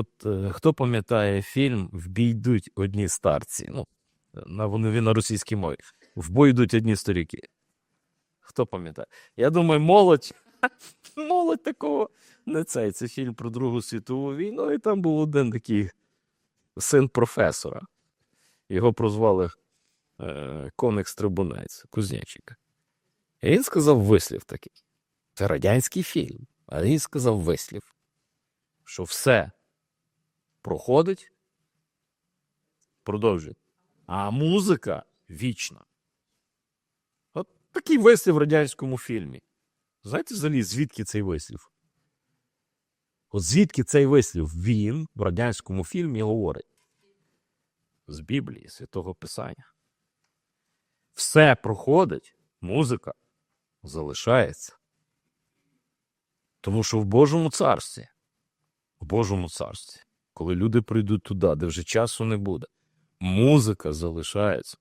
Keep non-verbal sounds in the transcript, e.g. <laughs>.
От е, хто пам'ятає фільм В бій йдуть одні старці? Ну, на, він на російській мові. В бой йдуть одні старіки. Хто пам'ятає? Я думаю, молодь, <laughs> молодь такого не цей. Це фільм про Другу світову війну, і там був один такий син професора. Його прозвали е, Коникс Трибунець, Кузнечик. І він сказав вислів такий. Це радянський фільм. А він сказав вислів, що все проходить, продовжує. А музика вічна. От такий вислів в радянському фільмі. Знаєте взагалі, звідки цей вислів? От звідки цей вислів він в радянському фільмі говорить? З Біблії, Святого Писання. Все проходить, музика залишається. Тому що в Божому царстві, в Божому царстві, коли люди прийдуть туди, де вже часу не буде, музика залишається.